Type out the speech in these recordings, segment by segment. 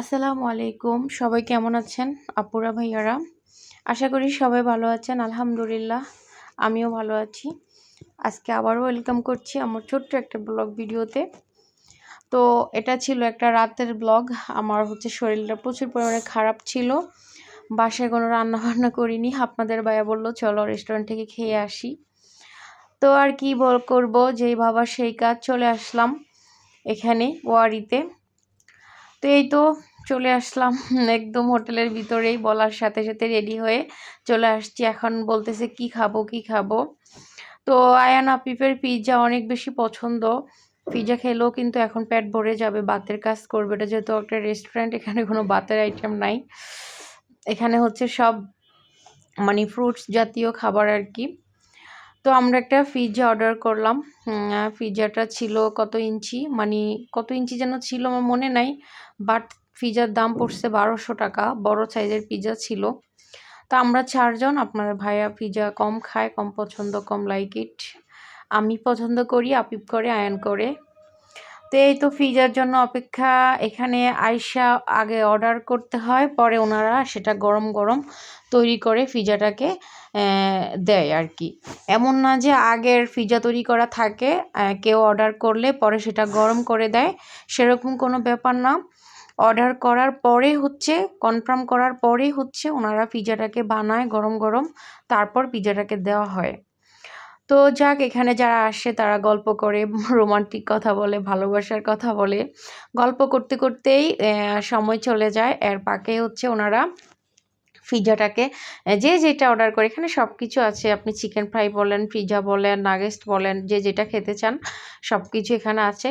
আসসালামু আলাইকুম। সবাই কেমন আছেন? আপুরা, ভাইয়ারা? আশা করি সবাই ভালো আছেন। আলহামদুলিল্লাহ, আমিও ভালো আছি। আজকে আবারও ওয়েলকাম করছি আমার ছোট্ট একটা ব্লগ ভিডিওতে। তো এটা ছিল একটা রাতের ব্লগ আমার হচ্ছে শরীরটা প্রচুর পরিমাণে খারাপ ছিল। বাসায় কোনো রান্না বান্না করিনি। আপনাদের ভাইয়া বলল, চলো রেস্টুরেন্ট থেকে খেয়ে আসি। তো আর কি বল করব? যেই ভাবা সেই কাজ চলে আসলাম এখানে ওয়ারিতে। তো এই তো চলে আসলাম। একদম হোটেলের ভিতরেই বলার সাথে সাথে রেডি হয়ে চলে আসছি। এখন বলতেছে কি খাব কি খাব? তো আয়ান আপিফের পিৎজা অনেক বেশি পছন্দ। পিৎজা খেলেও কিন্তু এখন পেট ভরে যাবে, বাতের কাজ করবে। এটা যেহেতু একটা রেস্টুরেন্ট এখানে কোনো বাতের আইটেম নাই। এখানে হচ্ছে সব মানে ফ্রুটস জাতীয় খাবার আর কি। তো আমরা একটা পিৎজা অর্ডার করলাম। পিৎজাটা ছিল কত ইঞ্চি? মানে কত ইঞ্চি যেন ছিল আমার মনে নাই বাট পিৎজার দাম পড়ছে বারোশো টাকা, বড় সাইজের পিৎজা ছিল। তো আমরা চারজন, আপনার ভাইয়া পিৎজা কম খায়, কম পছন্দ, কম লাইক ইট আমি পছন্দ করি, আপিপ করে, আয়ন করে। তো এই তো পিজার জন্য অপেক্ষা। এখানে আইসা আগে অর্ডার করতে হয়, পরে ওনারা সেটা গরম গরম তৈরি করে পিজাটাকে দেয় আর কি এমন না যে আগের পিজা তৈরি করা থাকে কেউ অর্ডার করলে পরে সেটা গরম করে দেয়, সেরকম কোনো ব্যাপার না। অর্ডার করার পরে হচ্ছে কনফার্ম করার পরে হচ্ছে ওনারা পিজাটাকে বানায় গরম গরম, তারপর পিজাটাকে দেওয়া হয়। তো যাক, এখানে যারা আসে তারা গল্প করে, রোমান্টিক কথা বলে, ভালোবাসার কথা বলে। গল্প করতে করতেই সময় চলে যায়। এর পাকে হচ্ছে ওনারা পিৎজাটাকে যে যেটা অর্ডার করে, এখানে সব কিছু আছে। আপনি চিকেন ফ্রাই বলেন পিৎজা বলেন নাগেস্ট বলেন, যে যেটা খেতে চান সব কিছু এখানে আছে।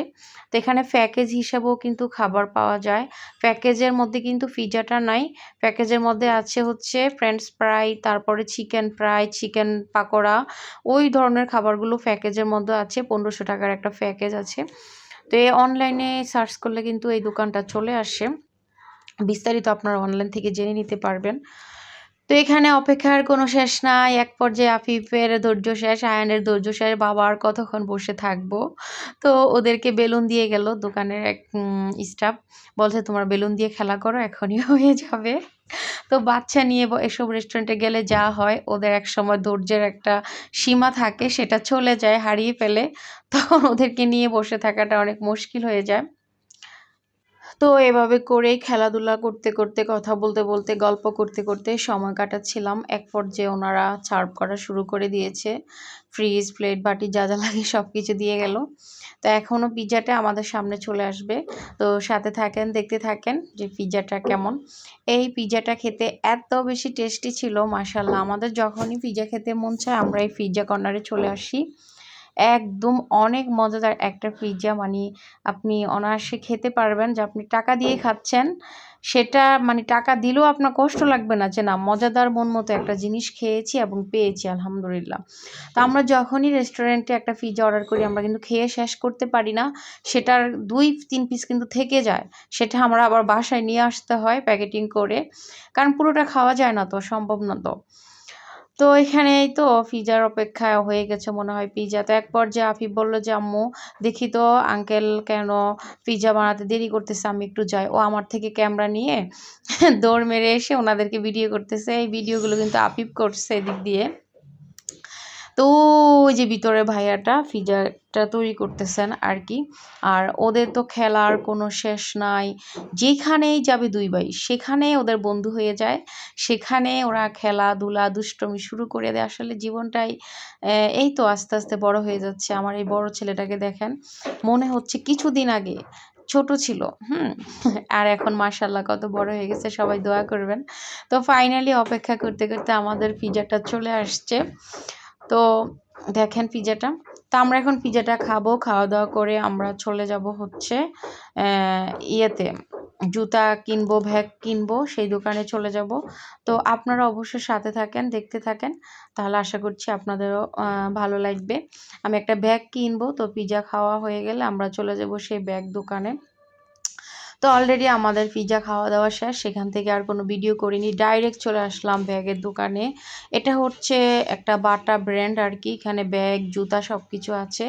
তো এখানে প্যাকেজ হিসাবেও কিন্তু খাবার পাওয়া যায়। প্যাকেজের মধ্যে কিন্তু পিজাটা নাই। প্যাকেজের মধ্যে আছে হচ্ছে ফ্রেঞ্চ ফ্রাই তারপরে চিকেন ফ্রাই চিকেন পাকোড়া। ওই ধরনের খাবারগুলো প্যাকেজের মধ্যে আছে। পনেরোশো টাকার একটা প্যাকেজ আছে। তো এই অনলাইনে সার্চ করলে কিন্তু এই দোকানটা চলে আসে। বিস্তারিত আপনারা অনলাইন থেকে জেনে নিতে পারবেন। তো এখানে অপেক্ষার কোনো শেষ নাই। এক পর্যায়ে আফিফের ধৈর্য শেষ, আয়নের ধৈর্য শেষ, বাবা আর কতক্ষণ বসে থাকব? তো ওদেরকে বেলুন দিয়ে গেল দোকানের এক স্টাফ বলছে, তোমার বেলুন দিয়ে খেলা করো, এখনই হয়ে যাবে। তো বাচ্চা নিয়ে এসব রেস্টুরেন্টে গেলে যা হয়, ওদের এক সময় ধৈর্যের একটা সীমা থাকে, সেটা চলে যায় হারিয়ে ফেলে। তখন ওদেরকে নিয়ে বসে থাকাটা অনেক মুশকিল হয়ে যায়। তো এভাবে করেই খেলাধুলা করতে করতে, কথা বলতে বলতে, গল্প করতে করতে সময় কাটাচ্ছিলাম। এক পর্যায়ে ওনারা সার্ভ করা শুরু করে দিয়েছে। ফ্রিজ, প্লেট, বাটি যা যা লাগে সব কিছু দিয়ে গেল। তো এখনও পিৎজাটা আমাদের সামনে চলে আসবে। তো সাথে থাকেন, দেখতে থাকেন যে পিৎজাটা কেমন। এই পিৎজাটা খেতে এত বেশি টেস্টি ছিল মাসাল্লাহ আমাদের যখনই পিৎজা খেতে মন চায়, আমরা এই পিৎজা কর্নারে চলে আসি। একদম অনেক মজাদার একটা পিৎজা মানে আপনি অনায়াসে খেতে পারবেন, যে আপনি টাকা দিয়ে খাচ্ছেন। সেটা মানে টাকা দিলেও আপনার কষ্ট লাগবে না যে না, মজাদার মন মতো একটা জিনিস খেয়েছি এবং পেয়েছি, আলহামদুলিল্লাহ। তো আমরা যখনই রেস্টুরেন্টে একটা পিৎজা অর্ডার করি, আমরা কিন্তু খেয়ে শেষ করতে পারি না। সেটার দুই তিন পিস কিন্তু থেকে যায়। সেটা আমরা আবার বাসায় নিয়ে আসতে হয়, প্যাকেটিং করে। কারণ পুরোটা খাওয়া যায় না তো, সম্ভব না তো। তো এখানেই তো পিজার অপেক্ষা হয়ে গেছে মনে হয় পিজা তো এক পর্যায়ে আফিফ বলল যে, আম্মু, দেখি তো আঙ্কেল কেন পিজা বানাতে দেরি করতেছে, আমি একটু যাই। ও আমার থেকে ক্যামেরা নিয়ে দৌড় মেরে এসে ওনাদেরকে ভিডিও করতেছে। এই ভিডিওগুলো কিন্তু আফিফ করছে এদিক দিয়ে। তো ওই যে ভিতরে ভাইয়াটা ফিজারটা তৈরি করতেছেন আর কি আর ওদের তো খেলার কোনো শেষ নাই। যেখানেই যাবে দুই ভাই সেখানে ওদের বন্ধু হয়ে যায়। সেখানে ওরা খেলাধুলা, দুষ্টমি শুরু করে দেয়। আসলে জীবনটাই এই তো আস্তে আস্তে বড় হয়ে যাচ্ছে আমার এই বড় ছেলেটাকে দেখেন। মনে হচ্ছে কিছুদিন আগে ছোট ছিল, হুম? আর এখন মার্শাল্লাহ কত বড় হয়ে গেছে, সবাই দোয়া করবেন। তো ফাইনালি অপেক্ষা করতে করতে আমাদের পিজাটা চলে আসছে। তো দেখেন পিজাটা তো আমরা এখন পিজাটা খাব। খাওয়া দাওয়া করে আমরা চলে যাব হচ্ছে ইয়েতে। জুতা কিনবো ভ্যাগ কিনবো, সেই দোকানে চলে যাব। তো আপনারা অবশ্যই সাথে থাকেন, দেখতে থাকেন। তাহলে আশা করছি আপনাদেরও ভালো লাগবে। আমি একটা ব্যাগ কিনবো, তো পিজা খাওয়া হয়ে গেলে আমরা চলে যাব সেই ব্যাগ দোকানে। তো অলরেডি আমাদের পিজা খাওয়া দাওয়া শেষ, সেখান থেকে আর কোনো ভিডিও করিনি। ডাইরেক্ট চলে আসলাম ব্যাগের দোকানে। এটা হচ্ছে একটা বাটা ব্র্যান্ড আর কি, এখানে ব্যাগ, জুতা সব কিছু আছে।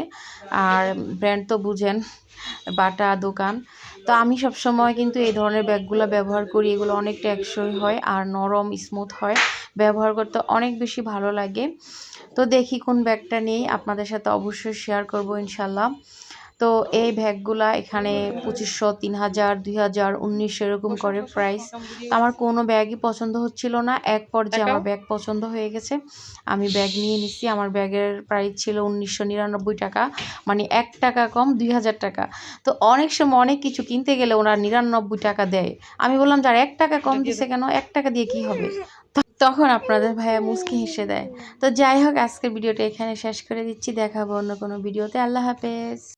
আর ব্র্যান্ড তো বুঝেন, বাটা দোকান। তো আমি সব সময় কিন্তু এই ধরনের ব্যাগগুলো ব্যবহার করি, এগুলো অনেক টেকসই হয় আর নরম স্মুথ হয়। ব্যবহার করতে অনেক বেশি ভালো লাগে। তো দেখি কোন ব্যাগটা নেই, আপনাদের সাথে অবশ্যই শেয়ার করব ইনশাল্লাহ। তো এই ব্যাগগুলা এখানে পঁচিশশো তিন হাজার দুই হাজার উনিশশো এরকম করে প্রাইস আমার কোনো ব্যাগই পছন্দ হচ্ছিল না। এক পর্যায়ে আমার ব্যাগ পছন্দ হয়ে গেছে। আমি ব্যাগ নিয়ে নিছি। আমার ব্যাগের প্রাইস ছিল উনিশশো নিরানব্বই টাকা। মানে এক টাকা কম দুই হাজার টাকা। তো অনেক সময় অনেক কিছু কিনতে গেলে ওরা নিরানব্বই টাকা দেয়। আমি বললাম যার এক টাকা কম দিছে কেন? এক টাকা দিয়ে কি হবে? তখন আপনাদের ভাইয়া মুসকি হেসে দেয়। তো যাই হোক আজকের ভিডিওটা এখানে শেষ করে দিচ্ছি। দেখাবো অন্য কোনো ভিডিওতে। আল্লাহ হাফেজ।